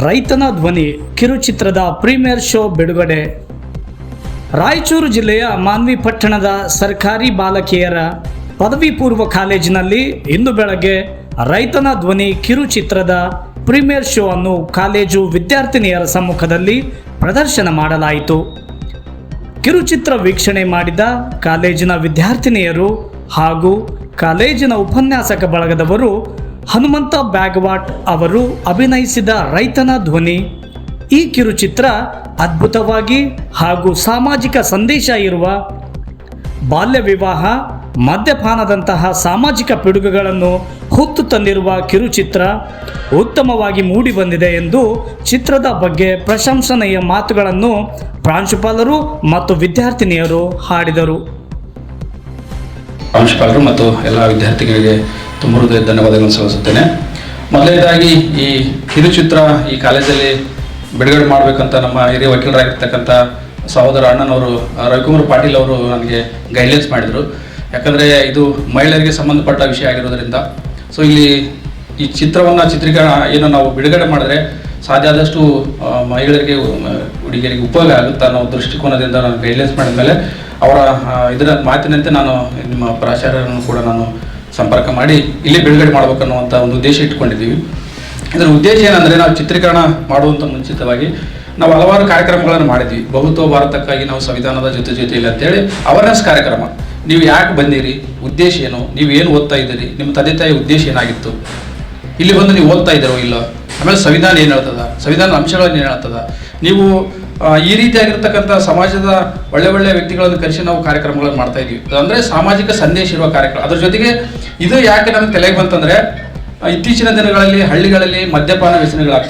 ರೈತನ ಧ್ವನಿ ಕಿರುಚಿತ್ರದ ಪ್ರೀಮಿಯರ್ ಶೋ ಬಿಡುಗಡೆ. ರಾಯಚೂರು ಜಿಲ್ಲೆಯ ಮಾನ್ವಿ ಪಟ್ಟಣದ ಸರ್ಕಾರಿ ಬಾಲಕಿಯರ ಪದವಿ ಪೂರ್ವ ಕಾಲೇಜಿನಲ್ಲಿ ಇಂದು ಬೆಳಗ್ಗೆ ರೈತನ ಧ್ವನಿ ಕಿರುಚಿತ್ರದ ಪ್ರೀಮಿಯರ್ ಶೋ ಅನ್ನು ಕಾಲೇಜು ವಿದ್ಯಾರ್ಥಿನಿಯರ ಸಮ್ಮುಖದಲ್ಲಿ ಪ್ರದರ್ಶನ ಮಾಡಲಾಯಿತು. ಕಿರುಚಿತ್ರ ವೀಕ್ಷಣೆ ಮಾಡಿದ ಕಾಲೇಜಿನ ವಿದ್ಯಾರ್ಥಿನಿಯರು ಹಾಗೂ ಕಾಲೇಜಿನ ಉಪನ್ಯಾಸಕ ಬಳಗದವರು ಹನುಮಂತ ಬ್ಯಾಗವಾಟ್ ಅವರು ಅಭಿನಯಿಸಿದ ರೈತನ ಧ್ವನಿ. ಈ ಕಿರುಚಿತ್ರ ಅದ್ಭುತವಾಗಿ ಹಾಗೂ ಸಾಮಾಜಿಕ ಸಂದೇಶ ಇರುವ ಬಾಲ್ಯ ವಿವಾಹ, ಮದ್ಯಪಾನದಂತಹ ಸಾಮಾಜಿಕ ಪಿಡುಗುಗಳನ್ನು ಹೊತ್ತು ತಂದಿರುವ ಕಿರುಚಿತ್ರ ಉತ್ತಮವಾಗಿ ಮೂಡಿಬಂದಿದೆ ಎಂದು ಚಿತ್ರದ ಬಗ್ಗೆ ಪ್ರಶಂಸನೀಯ ಮಾತುಗಳನ್ನು ಪ್ರಾಂಶುಪಾಲರು ಮತ್ತು ವಿದ್ಯಾರ್ಥಿನಿಯರು ಹಾಡಿದರು. ಪ್ರಾಂಶುಪಾಲರು ಮತ್ತು ಎಲ್ಲ ವಿದ್ಯಾರ್ಥಿಗಳಿಗೆ ತುಂಬ ಹೃದಯ ಧನ್ಯವಾದಗಳನ್ನು ಸಲ್ಲಿಸುತ್ತೇನೆ. ಮೊದಲನೇದಾಗಿ ಈ ಕಿರುಚಿತ್ರ ಈ ಕಾಲೇಜಲ್ಲಿ ಬಿಡುಗಡೆ ಮಾಡಬೇಕಂತ ನಮ್ಮ ಹಿರಿಯ ವಕೀಲರಾಗಿರ್ತಕ್ಕಂಥ ಸಹೋದರ ಅಣ್ಣನವರು ರವಿಕುಮಾರ್ ಪಾಟೀಲ್ ಅವರು ನನಗೆ ಗೈಡ್ಲೈನ್ಸ್ ಮಾಡಿದರು. ಯಾಕಂದರೆ ಇದು ಮಹಿಳೆಯರಿಗೆ ಸಂಬಂಧಪಟ್ಟ ವಿಷಯ ಆಗಿರೋದ್ರಿಂದ. ಸೊ ಇಲ್ಲಿ ಈ ಚಿತ್ರವನ್ನು ಚಿತ್ರೀಕರಣ ಏನು ನಾವು ಬಿಡುಗಡೆ ಮಾಡಿದ್ರೆ ಸಾಧ್ಯ ಆದಷ್ಟು ಮಹಿಳೆಯರಿಗೆ ಹುಡುಗಿಯರಿಗೆ ಉಪಯೋಗ ಆಗುತ್ತೆ ಅನ್ನೋ ದೃಷ್ಟಿಕೋನದಿಂದ ನಾನು ಗೈಡ್ಲೈನ್ಸ್ ಮಾಡಿದ ಮೇಲೆ ಅವರ ಇದರ ಮಾತಿನಂತೆ ನಾನು ನಿಮ್ಮ ಪ್ರಾಚಾರ್ಯರನ್ನು ಕೂಡ ನಾನು ಸಂಪರ್ಕ ಮಾಡಿ ಇಲ್ಲಿ ಬಿಡುಗಡೆ ಮಾಡ್ಬೇಕನ್ನುವಂಥ ಒಂದು ಉದ್ದೇಶ ಇಟ್ಕೊಂಡಿದ್ದೀವಿ. ಇದರ ಉದ್ದೇಶ ಏನಂದರೆ ನಾವು ಚಿತ್ರೀಕರಣ ಮಾಡುವಂಥ ಮುಂಚಿತವಾಗಿ ನಾವು ಹಲವಾರು ಕಾರ್ಯಕ್ರಮಗಳನ್ನು ಮಾಡಿದ್ವಿ. ಬಹುತ್ವ ಭಾರತಕ್ಕಾಗಿ ನಾವು ಸಂವಿಧಾನದ ಜೊತೆ ಜೊತೆಯಲ್ಲಿ ಅಂತೇಳಿ ಅವೇರ್ನೆಸ್ ಕಾರ್ಯಕ್ರಮ. ನೀವು ಯಾಕೆ ಬಂದಿರಿ? ಉದ್ದೇಶ ಏನು? ನೀವು ಏನು ಓದ್ತಾ ಇದ್ದೀರಿ? ನಿಮ್ಮ ತಂದೆ ತಾಯಿ ಉದ್ದೇಶ ಏನಾಗಿತ್ತು? ಇಲ್ಲಿ ಬಂದು ನೀವು ಓದ್ತಾ ಇದ್ದೀರೋ ಇಲ್ಲ? ಆಮೇಲೆ ಸಂವಿಧಾನ ಏನು ಹೇಳ್ತದ? ಸಂವಿಧಾನದ ಅಂಶಗಳನ್ನು ಏನು ಹೇಳ್ತದ? ನೀವು ಈ ರೀತಿಯಾಗಿರ್ತಕ್ಕಂಥ ಸಮಾಜದ ಒಳ್ಳೆ ಒಳ್ಳೆ ವ್ಯಕ್ತಿಗಳನ್ನು ಕರೆಸಿ ನಾವು ಕಾರ್ಯಕ್ರಮಗಳನ್ನು ಮಾಡ್ತಾ ಇದೀವಿ. ಅಂದರೆ ಸಾಮಾಜಿಕ ಸಂದೇಶ ಇರುವ ಕಾರ್ಯಕ್ರಮ. ಅದ್ರ ಜೊತೆಗೆ ಇದು ಯಾಕೆ ನಮ್ಮ ತಲೆಗೆ ಬಂತಂದರೆ ಇತ್ತೀಚಿನ ದಿನಗಳಲ್ಲಿ ಹಳ್ಳಿಗಳಲ್ಲಿ ಮದ್ಯಪಾನ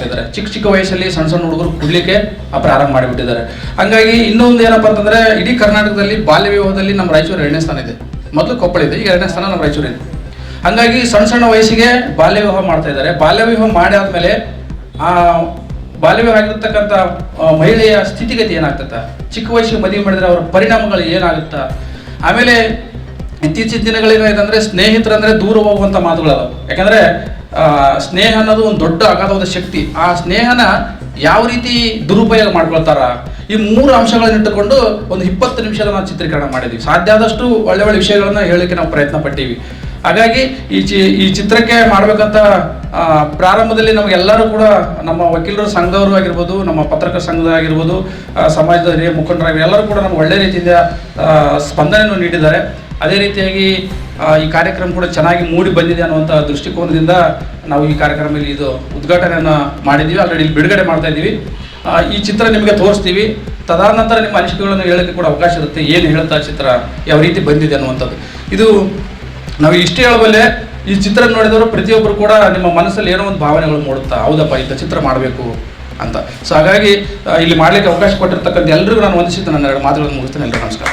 ಇದ್ದಾರೆ. ಚಿಕ್ಕ ಚಿಕ್ಕ ವಯಸ್ಸಲ್ಲಿ ಸಣ್ಣ ಸಣ್ಣ ಹುಡುಗರು ಕುಡ್ಲಿಕ್ಕೆ ಪ್ರಾರಂಭ ಮಾಡಿಬಿಟ್ಟಿದ್ದಾರೆ. ಹಂಗಾಗಿ ಇನ್ನೊಂದು ಏನಪ್ಪ ಅಂತಂದ್ರೆ, ಇಡೀ ಕರ್ನಾಟಕದಲ್ಲಿ ಬಾಲ್ಯ ವಿವಾಹದಲ್ಲಿ ನಮ್ಮ ರಾಯಚೂರು ಎರಡನೇ ಸ್ಥಾನ ಇದೆ. ಮೊದಲು ಕೊಪ್ಪಳ ಇದೆ, ಈಗ ಎರಡನೇ ಸ್ಥಾನ ನಮ್ಮ ರಾಯಚೂರು ಇದೆ. ಹಂಗಾಗಿ ಸಣ್ಣ ಸಣ್ಣ ವಯಸ್ಸಿಗೆ ಬಾಲ್ಯ ವಿವಾಹ ಮಾಡ್ತಾ ಇದ್ದಾರೆ. ಬಾಲ್ಯ ವಿವಾಹ ಮಾಡಿ ಆದಮೇಲೆ, ಆ ಬಾಲ್ಯ ಆಗಿರ್ತಕ್ಕಂಥ ಮಹಿಳೆಯ ಸ್ಥಿತಿಗತಿ ಏನಾಗ್ತದೆ? ಚಿಕ್ಕ ವಯಸ್ಸಿಗೆ ಮದುವೆ ಮಾಡಿದ್ರೆ ಅವರ ಪರಿಣಾಮಗಳು ಏನಾಗುತ್ತಾ? ಆಮೇಲೆ ಇತ್ತೀಚಿನ ದಿನಗಳಲ್ಲಿ ಏನಂದ್ರೆ ಸ್ನೇಹಿತರಂದ್ರೆ ದೂರ ಹೋಗುವಂತ ಮಾತುಗಳಲ್ಲ ಯಾಕಂದ್ರೆ ಸ್ನೇಹ ಅನ್ನೋದು ಒಂದು ದೊಡ್ಡ ಅಗಾಧವಾದ ಶಕ್ತಿ. ಆ ಸ್ನೇಹನ ಯಾವ ರೀತಿ ದುರುಪಯೋಗ ಮಾಡ್ಕೊಳ್ತಾರ? ಈ ಮೂರು ಅಂಶಗಳನ್ನ ಇಟ್ಟುಕೊಂಡು ಒಂದು ಇಪ್ಪತ್ತು ನಿಮಿಷದ ನಾವು ಚಿತ್ರೀಕರಣ ಮಾಡಿದ್ವಿ. ಸಾಧ್ಯ ಆದಷ್ಟು ಒಳ್ಳೆ ಒಳ್ಳೆ ವಿಷಯಗಳನ್ನ ಹೇಳಲಿಕ್ಕೆ ನಾವು ಪ್ರಯತ್ನ ಪಟ್ಟೀವಿ. ಹಾಗಾಗಿ ಈ ಚಿ, ಈ ಚಿತ್ರಕ್ಕೆ ಮಾಡಬೇಕಂತ ಪ್ರಾರಂಭದಲ್ಲಿ ನಮಗೆಲ್ಲರೂ ಕೂಡ ನಮ್ಮ ವಕೀಲರ ಸಂಘದವರು ಆಗಿರ್ಬೋದು, ನಮ್ಮ ಪತ್ರಕರ್ತರ ಸಂಘದ ಆಗಿರ್ಬೋದು ಸಮಾಜದ ಹಿರಿಯ ಮುಖಂಡರಾಗಿ ಎಲ್ಲರೂ ಕೂಡ ನಮ್ಗೆ ಒಳ್ಳೆ ರೀತಿಯಿಂದ ಸ್ಪಂದನೆಯನ್ನು ನೀಡಿದ್ದಾರೆ. ಅದೇ ರೀತಿಯಾಗಿ ಈ ಕಾರ್ಯಕ್ರಮ ಕೂಡ ಚೆನ್ನಾಗಿ ಮೂಡಿ ಬಂದಿದೆ ಅನ್ನುವಂಥ ದೃಷ್ಟಿಕೋನದಿಂದ ನಾವು ಈ ಕಾರ್ಯಕ್ರಮದಲ್ಲಿ ಇದು ಉದ್ಘಾಟನೆಯನ್ನು ಮಾಡಿದ್ದೀವಿ. ಆಲ್ರೆಡಿ ಇಲ್ಲಿ ಬಿಡುಗಡೆ ಮಾಡ್ತಾ ಇದ್ದೀವಿ. ಈ ಚಿತ್ರ ನಿಮಗೆ ತೋರಿಸ್ತೀವಿ. ತದಾನಂತರ ನಿಮ್ಮ ಅನಿಸಿಕೆಗಳನ್ನು ಹೇಳೋಕ್ಕೆ ಕೂಡ ಅವಕಾಶ ಇರುತ್ತೆ. ಏನು ಹೇಳ್ತಾ ಚಿತ್ರ, ಯಾವ ರೀತಿ ಬಂದಿದೆ ಅನ್ನುವಂಥದ್ದು. ಇದು ನಾವು ಇಷ್ಟು ಹೇಳಬಲ್ಲೆ, ಈ ಚಿತ್ರ ನೋಡಿದವರು ಪ್ರತಿಯೊಬ್ಬರು ಕೂಡ ನಿಮ್ಮ ಮನಸ್ಸಲ್ಲಿ ಏನೋ ಒಂದು ಭಾವನೆಗಳು ಮೂಡುತ್ತಾ, ಹೌದಪ್ಪ, ಇಂಥ ಚಿತ್ರ ಮಾಡಬೇಕು ಅಂತ. ಸೊ ಹಾಗಾಗಿ ಇಲ್ಲಿ ಮಾಡಲಿಕ್ಕೆ ಅವಕಾಶ ಕೊಟ್ಟಿರ್ತಕ್ಕಂಥ ಎಲ್ರಿಗೂ ನಾನು ವಂದಿಸಿದ್ದು ನನ್ನ ಎರಡು ಮಾತುಗಳನ್ನು ಮುಗಿಸ್ತೇನೆ. ಎಲ್ಲರಿಗೂ ನಮಸ್ಕಾರ.